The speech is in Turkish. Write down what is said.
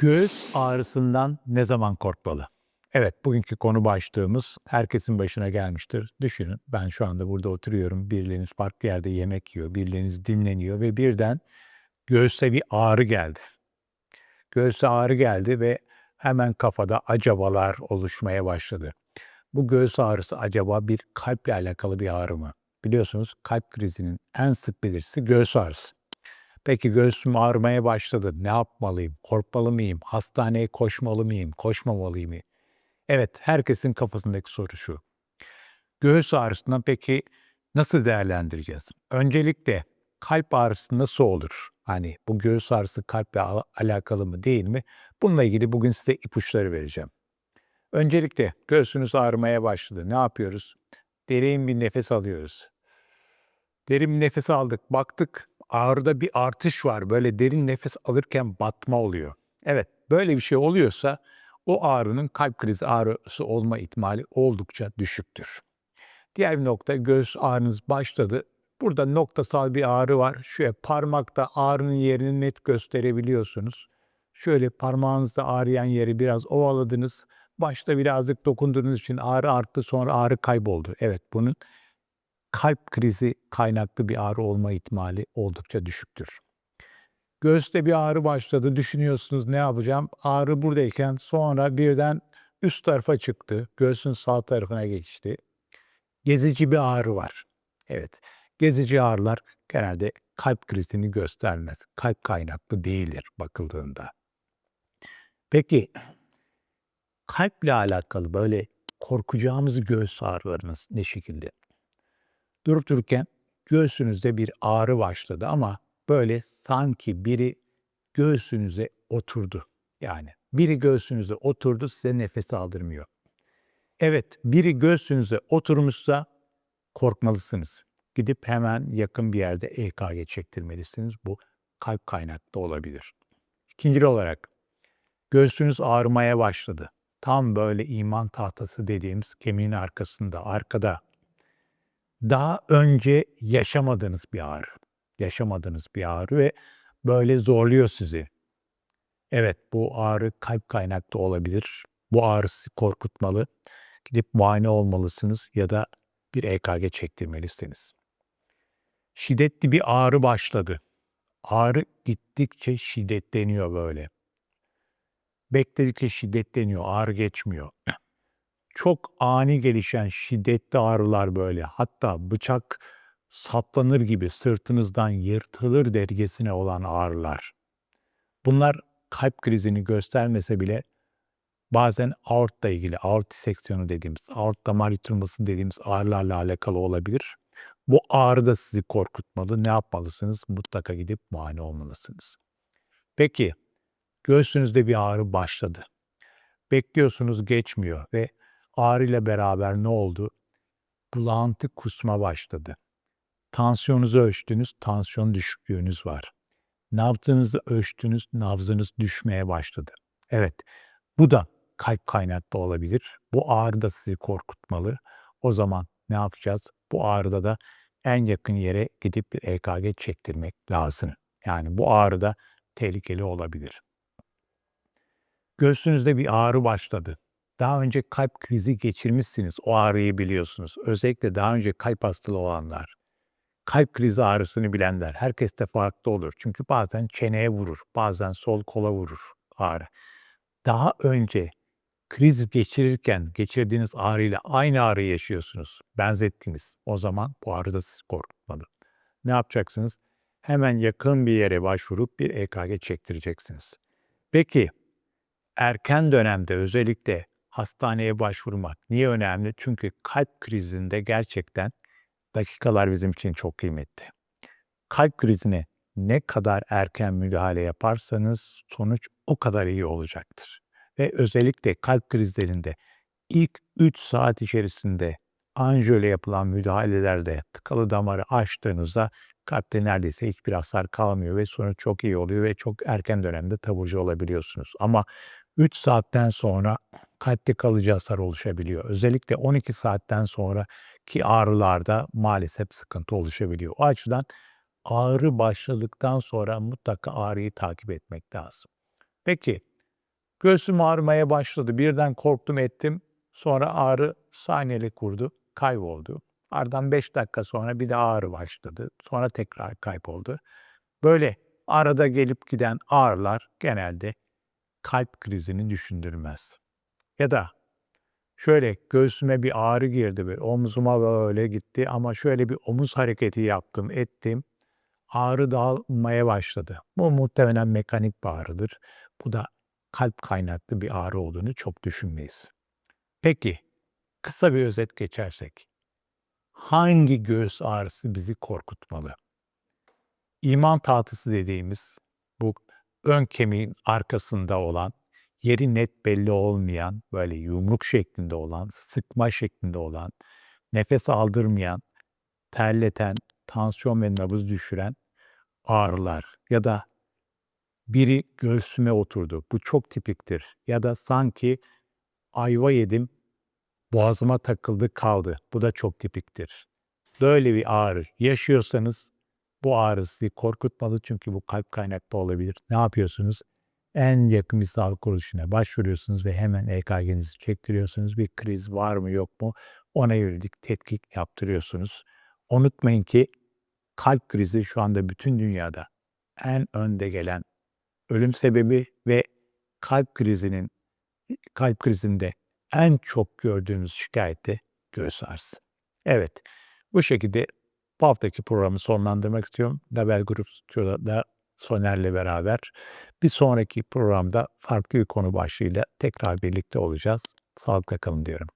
Göğüs ağrısından ne zaman korkmalı? Evet, bugünkü konu başlığımız herkesin başına gelmiştir. Düşünün, ben şu anda burada oturuyorum, birileriniz farklı yerde yemek yiyor, birileriniz dinleniyor ve birden göğüste bir ağrı geldi. Göğüste ağrı geldi ve hemen kafada acabalar oluşmaya başladı. Bu göğüs ağrısı acaba bir kalple alakalı bir ağrı mı? Biliyorsunuz kalp krizinin en sık belirtisi göğüs ağrısı. Peki göğsüm ağrımaya başladı. Ne yapmalıyım? Korkmalı mıyım? Hastaneye koşmalı mıyım? Koşmamalıyım mı? Evet, herkesin kafasındaki soru şu. Göğüs ağrısından peki nasıl değerlendireceğiz? Öncelikle kalp ağrısı nasıl olur? Hani bu göğüs ağrısı kalple al- alakalı mı değil mi? Bununla ilgili bugün size ipuçları vereceğim. Öncelikle göğsünüz ağrımaya başladı. Ne yapıyoruz? Derin bir nefes alıyoruz. Derin bir nefes aldık. Baktık ağrıda bir artış var. Böyle derin nefes alırken batma oluyor. Evet böyle bir şey oluyorsa o ağrının kalp krizi ağrısı olma ihtimali oldukça düşüktür. Diğer bir nokta göğüs ağrınız başladı. Burada noktasal bir ağrı var. Şöyle parmakta ağrının yerini net gösterebiliyorsunuz. Şöyle parmağınızda ağrıyan yeri biraz ovaladınız. Başta birazcık dokunduğunuz için ağrı arttı sonra ağrı kayboldu. Evet bunun kalp krizi kaynaklı bir ağrı olma ihtimali oldukça düşüktür. Göğüste bir ağrı başladı. Düşünüyorsunuz ne yapacağım? Ağrı buradayken sonra birden üst tarafa çıktı. Göğsün sağ tarafına geçti. Gezici bir ağrı var. Evet. Gezici ağrılar genelde kalp krizini göstermez. Kalp kaynaklı değildir bakıldığında. Peki kalple alakalı böyle korkacağımız göğüs ağrılarınız ne şekilde? Durup dururken göğsünüzde bir ağrı başladı ama böyle sanki biri göğsünüze oturdu. Yani biri göğsünüze oturdu size nefes aldırmıyor. Evet biri göğsünüze oturmuşsa korkmalısınız. Gidip hemen yakın bir yerde EKG çektirmelisiniz. Bu kalp kaynaklı olabilir. İkinci olarak göğsünüz ağrımaya başladı. Tam böyle iman tahtası dediğimiz kemiğin arkasında, arkada daha önce yaşamadığınız bir ağrı. Yaşamadığınız bir ağrı ve böyle zorluyor sizi. Evet bu ağrı kalp kaynaklı olabilir. Bu ağrı sizi korkutmalı. Gidip muayene olmalısınız ya da bir EKG çektirmelisiniz. Şiddetli bir ağrı başladı. Ağrı gittikçe şiddetleniyor böyle. Bekledikçe şiddetleniyor, ağrı geçmiyor çok ani gelişen şiddetli ağrılar böyle hatta bıçak saplanır gibi sırtınızdan yırtılır dergesine olan ağrılar. Bunlar kalp krizini göstermese bile bazen aortla ilgili aort diseksiyonu dediğimiz, aort damar yırtılması dediğimiz ağrılarla alakalı olabilir. Bu ağrı da sizi korkutmalı. Ne yapmalısınız? Mutlaka gidip muayene olmalısınız. Peki, göğsünüzde bir ağrı başladı. Bekliyorsunuz geçmiyor ve ağrıyla beraber ne oldu? Bulantı kusma başladı. Tansiyonunuzu ölçtünüz, tansiyon düşüklüğünüz var. Nabzınızı ölçtünüz, nabzınız düşmeye başladı. Evet, bu da kalp kaynaklı olabilir. Bu ağrı da sizi korkutmalı. O zaman ne yapacağız? Bu ağrıda da en yakın yere gidip bir EKG çektirmek lazım. Yani bu ağrı da tehlikeli olabilir. Göğsünüzde bir ağrı başladı. Daha önce kalp krizi geçirmişsiniz. O ağrıyı biliyorsunuz. Özellikle daha önce kalp hastalığı olanlar, kalp krizi ağrısını bilenler. Herkes de farklı olur. Çünkü bazen çeneye vurur, bazen sol kola vurur ağrı. Daha önce kriz geçirirken geçirdiğiniz ağrıyla aynı ağrıyı yaşıyorsunuz. Benzettiniz. O zaman bu ağrı da sizi korkutmalı. Ne yapacaksınız? Hemen yakın bir yere başvurup bir EKG çektireceksiniz. Peki erken dönemde özellikle hastaneye başvurmak niye önemli? Çünkü kalp krizinde gerçekten dakikalar bizim için çok kıymetli. Kalp krizine ne kadar erken müdahale yaparsanız sonuç o kadar iyi olacaktır. Ve özellikle kalp krizlerinde ilk 3 saat içerisinde anjiyo ile yapılan müdahalelerde tıkalı damarı açtığınızda kalpte neredeyse hiçbir hasar kalmıyor ve sonuç çok iyi oluyor ve çok erken dönemde taburcu olabiliyorsunuz. Ama 3 saatten sonra kalpte kalıcı hasar oluşabiliyor. Özellikle 12 saatten sonraki ağrılarda maalesef sıkıntı oluşabiliyor. O açıdan ağrı başladıktan sonra mutlaka ağrıyı takip etmek lazım. Peki Göğsüm ağrımaya başladı. Birden korktum ettim. Sonra ağrı saniyelik kurdu. Kayboldu. Ardından 5 dakika sonra bir de ağrı başladı. Sonra tekrar kayboldu. Böyle arada gelip giden ağrılar genelde kalp krizini düşündürmez. Ya da şöyle göğsüme bir ağrı girdi böyle omzuma böyle gitti ama şöyle bir omuz hareketi yaptım ettim ağrı dağılmaya başladı. Bu muhtemelen mekanik bir ağrıdır. Bu da kalp kaynaklı bir ağrı olduğunu çok düşünmeyiz. Peki kısa bir özet geçersek hangi göğüs ağrısı bizi korkutmalı? İman tahtısı dediğimiz ön kemiğin arkasında olan yeri net belli olmayan, böyle yumruk şeklinde olan, sıkma şeklinde olan, nefes aldırmayan, terleten, tansiyon ve nabız düşüren ağrılar ya da biri göğsüme oturdu. Bu çok tipiktir. Ya da sanki ayva yedim, boğazıma takıldı kaldı. Bu da çok tipiktir. Böyle bir ağrı yaşıyorsanız bu ağrı sizi korkutmalı çünkü bu kalp kaynaklı olabilir. Ne yapıyorsunuz? En yakın bir sağlık kuruluşuna başvuruyorsunuz ve hemen EKG'nizi çektiriyorsunuz. Bir kriz var mı yok mu ona yönelik tetkik yaptırıyorsunuz. Unutmayın ki kalp krizi şu anda bütün dünyada en önde gelen ölüm sebebi ve kalp krizinin kalp krizinde en çok gördüğümüz şikayet de göğüs ağrısı. Evet, bu şekilde bu haftaki programı sonlandırmak istiyorum. Label Grup Stüdyo'da Soner'le beraber bir sonraki programda farklı bir konu başlığıyla tekrar birlikte olacağız. Sağlıkla kalın diyorum.